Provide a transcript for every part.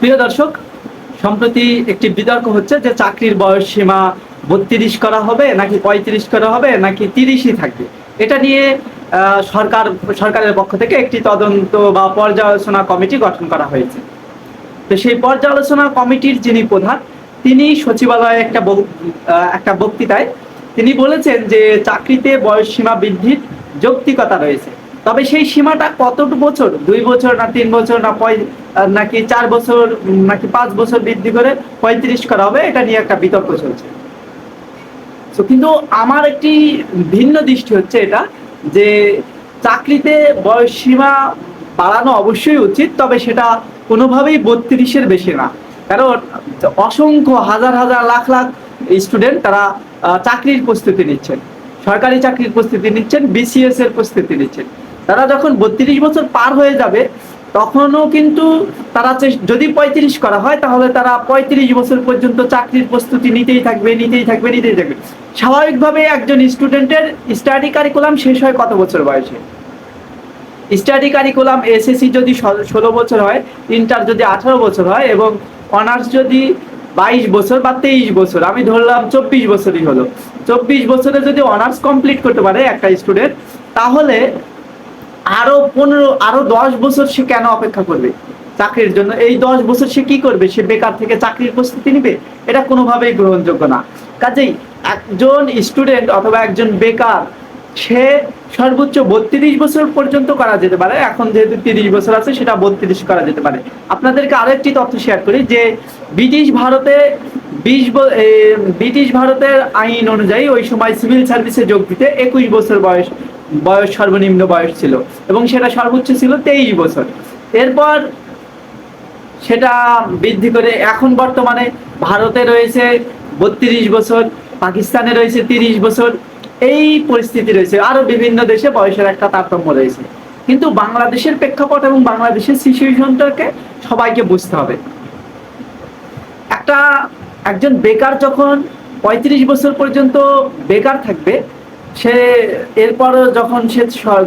প্রিয় দর্শক, সম্প্রতি একটি বিতর্ক হচ্ছে যে চাকরির বয়স সীমা বত্রিশ করা হবে, নাকি পঁয়ত্রিশ করা হবে, নাকি তিরিশই থাকবে? এটা নিয়ে সরকার, সরকারের পক্ষ থেকে একটি তদন্ত বা পর্যালোচনা কমিটি গঠন করা হয়েছে। তো সেই পর্যালোচনা কমিটির যিনি প্রধান, তিনি সচিবালয়ে একটা একটা বক্তৃতায় তিনি বলেছেন যে চাকরিতে বয়স সীমা বৃদ্ধির যৌক্তিকতা রয়েছে। তবে সেই সীমাটা কতটুকু বছর? দুই বছর না তিন বছর না নাকি চার বছর, নাকি পাঁচ বছর বৃদ্ধি করে পঁয়ত্রিশ করা হবে? এটা নিয়ে একটা বিতর্ক চলছে। তো কিন্তু আমার একটি ভিন্ন দৃষ্টি হচ্ছে এটা, যে চাকরিতে বয়স সীমা বাড়ানো অবশ্যই উচিত, তবে সেটা কোনোভাবেই বত্রিশের বেশি না। কারণ অসংখ্য হাজার হাজার লাখ লাখ স্টুডেন্ট তারা চাকরির প্রস্তুতি নিচ্ছেন। সরকারি চাকরির প্রস্তুতি নিচ্ছেন বিসিএস এর প্রস্তুতি নিচ্ছেন। তারা যখন বত্রিশ বছর পার হয়ে যাবে, তখনও কিন্তু তারা যদি পঁয়ত্রিশ করা হয়, তাহলে তারা পঁয়ত্রিশ বছর পর্যন্ত চাকরির প্রস্তুতি নিতেই থাকবে নিতেই থাকবে নিতেই থাকবে। স্বাভাবিকভাবে একজন স্টুডেন্টের স্টাডি কারিকুলাম শেষ হয় কত বছর বয়সে? স্টাডি কারিকুলাম, এসএসসি যদি ষোলো বছর হয়, ইন্টার যদি আঠারো বছর হয়, এবং অনার্স যদি বাইশ বছর বা তেইশ বছর, আমি ধরলাম চব্বিশ বছরই হলো। চব্বিশ বছরে যদি অনার্স কমপ্লিট করতে পারে একটা স্টুডেন্ট, তাহলে আরও পনেরো, আরও দশ বছর সে কেন অপেক্ষা করবে? চাকরির জন্য। এই দশ বছর সে কি করবে? সে বেকার থেকে চাকরির প্রস্তুতি নিবে? এটা কোনোভাবেই গ্রহণযোগ্য না। কাজেই একজন স্টুডেন্ট অথবা একজন বেকার, সে সর্বোচ্চ বত্রিশ বছর পর্যন্ত করা যেতে পারে। এখন যেহেতু তিরিশ বছর আছে, সেটা বত্রিশ করা যেতে পারে। আপনাদেরকে আরেকটি তথ্য শেয়ার করি যে, ব্রিটিশ ভারতে বিশ ব্রিটিশ ভারতের আইন অনুযায়ী ওই সময় সিভিল সার্ভিসে যোগ দিতে একুশ বছর বয়স বয়স সর্বনিম্ন বয়স ছিল এবং সেটা সর্বোচ্চ ছিল তেইশ বছর। এরপর সেটা বৃদ্ধি করে এখন বর্তমানে ভারতে রয়েছে বত্রিশ বছর, পাকিস্তানে রয়েছে তিরিশ বছর, এই পরিস্থিতি রয়েছে। আরও বিভিন্ন দেশে বয়সের একটা তারতম্য রয়েছে। কিন্তু বাংলাদেশের প্রেক্ষাপট এবং বাংলাদেশের সিচুয়েশনটাকে সবাইকে বুঝতে হবে। একটা, একজন বেকার যখন পঁয়ত্রিশ বছর পর্যন্ত বেকার থাকবে সে এরপর যখন সে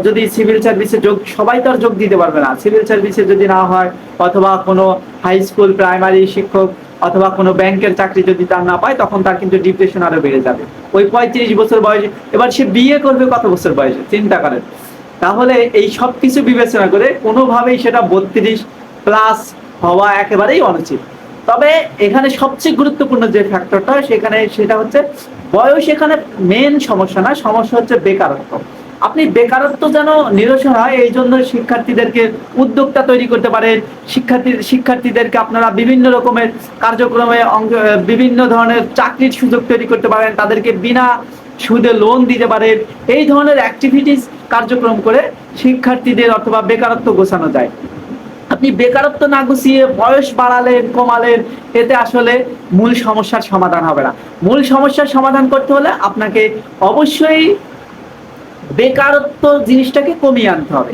যদি সিভিল সার্ভিসে যোগ, সবাই তো আর যোগ দিতে পারবে না। সিভিল সার্ভিসে যদি না হয়, অথবা কোনো হাই স্কুল প্রাইমারি শিক্ষক, অথবা কোনো ব্যাংকের চাকরি যদি তার না পায়, তখন তার কিন্তু ডিপ্রেশন আরও বেড়ে যাবে। ওই পঁয়ত্রিশ বছর বয়সে, এবার সে বিয়ে করবে কত বছর বয়সে? চিন্তা করেন। তাহলে এই সব কিছু বিবেচনা করে কোনোভাবেই সেটা বত্রিশ প্লাস হওয়া একেবারেই অনুচিত। তবে এখানে সবচেয়ে গুরুত্বপূর্ণ যে ফ্যাক্টরটা সেখানে সেটা হচ্ছে বয়স এখানে মেন সমস্যা না, সমস্যা হচ্ছে বেকারত্ব। আপনি বেকারত্ব যেন নিরসন হয়, এই জন্য শিক্ষার্থীদেরকে উদ্যোক্তা তৈরি করতে পারেন শিক্ষার্থী, শিক্ষার্থীদেরকে আপনারা বিভিন্ন রকমের কার্যক্রমে বিভিন্ন ধরনের চাকরির সুযোগ তৈরি করতে পারেন। তাদেরকে বিনা সুদে লোন দিতে পারেন এই ধরনের অ্যাক্টিভিটিস কার্যক্রম করে শিক্ষার্থীদের অথবা বেকারত্ব গোছানো যায়। আপনি বেকারত্ব না গুছিয়ে বয়স বাড়ালেন, কমালেন, এতে আসলে মূল সমস্যার সমাধান হবে না। মূল সমস্যার সমাধান করতে হলে আপনাকে অবশ্যই বেকারত্ব জিনিসটাকে কমিয়ে আনতে হবে।